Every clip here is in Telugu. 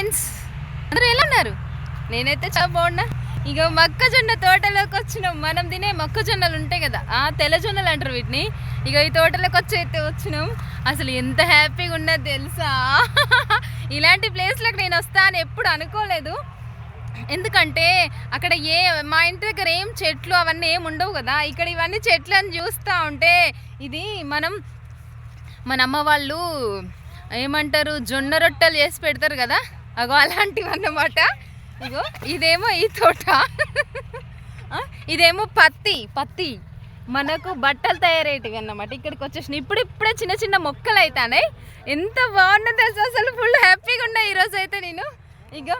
ఫ్రెండ్స్ అందరూ ఎలా ఉన్నారు? నేనైతే చాలా బాగున్నా. ఇక మొక్కజొన్న తోటలోకి వచ్చినాం మనం తినే మొక్కజొన్నలు ఉంటాయి కదా ఆ తెల్లజొన్నలు అంటారు వీటిని. ఇక ఈ తోటలోకి వచ్చి అయితే వచ్చినాం. అసలు ఎంత హ్యాపీగా ఉన్నది తెలుసా? ఇలాంటి ప్లేస్లకు నేను వస్తా అని ఎప్పుడు అనుకోలేదు. ఎందుకంటే అక్కడ ఏ మా ఇంటి దగ్గర ఏం చెట్లు అవన్నీ ఏం ఉండవు కదా. ఇక్కడ ఇవన్నీ చెట్లు అని చూస్తూ ఉంటే ఇది మనం మన అమ్మ వాళ్ళు ఏమంటారు జొన్న రొట్టెలు చేసి పెడతారు కదా. అగో అలాంటివి అన్నమాట ఇగో ఇదేమో ఈ తోట. ఇదేమో పత్తి పత్తి. మనకు బట్టలు తయారయ్యేటివి అన్నమాట ఇక్కడికి వచ్చేసిన ఇప్పుడు ఇప్పుడే చిన్న చిన్న మొక్కలు అవుతానే ఎంత బాగున్నది అసలు ఫుల్ హ్యాపీగా ఉన్నాయి ఈరోజు అయితే నేను. ఇగో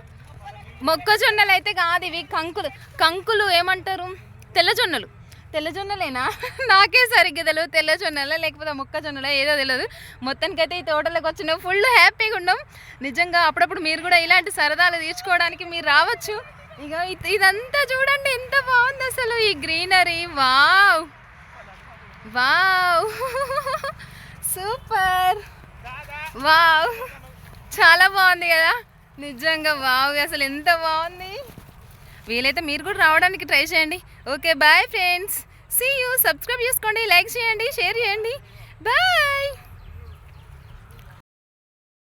మొక్కజొన్నలు అయితే కాదు ఇవి. కంకులు కంకులు ఏమంటారు? తెల్లజొన్నలు. తెల్లజొన్నలేనా? నాకే సరిగ్గా తెలియదు తెల్లజొన్నల లేకపోతే మొక్కజొన్నల ఏదో తెలియదు మొత్తానికైతే ఈ తోటలోకి వచ్చిన ఫుల్ హ్యాపీగా ఉన్నాం. నిజంగా అప్పుడప్పుడు మీరు కూడా ఇలాంటి సరదాలు తీర్చుకోవడానికి మీరు రావచ్చు. ఇక ఇదంతా చూడండి ఎంత బాగుంది అసలు ఈ greenery. Wow! Wow! Super! Wow! చాలా బాగుంది కదా? నిజంగా వావ్! అసలు ఎంత బాగుంది. వీలైతే మీరు కూడా రావడానికి ట్రై చేయండి. Okay bye friends. See you subscribe చేసుకోండి లైక్ చేయండి షేర్ చేయండి. బాయ్.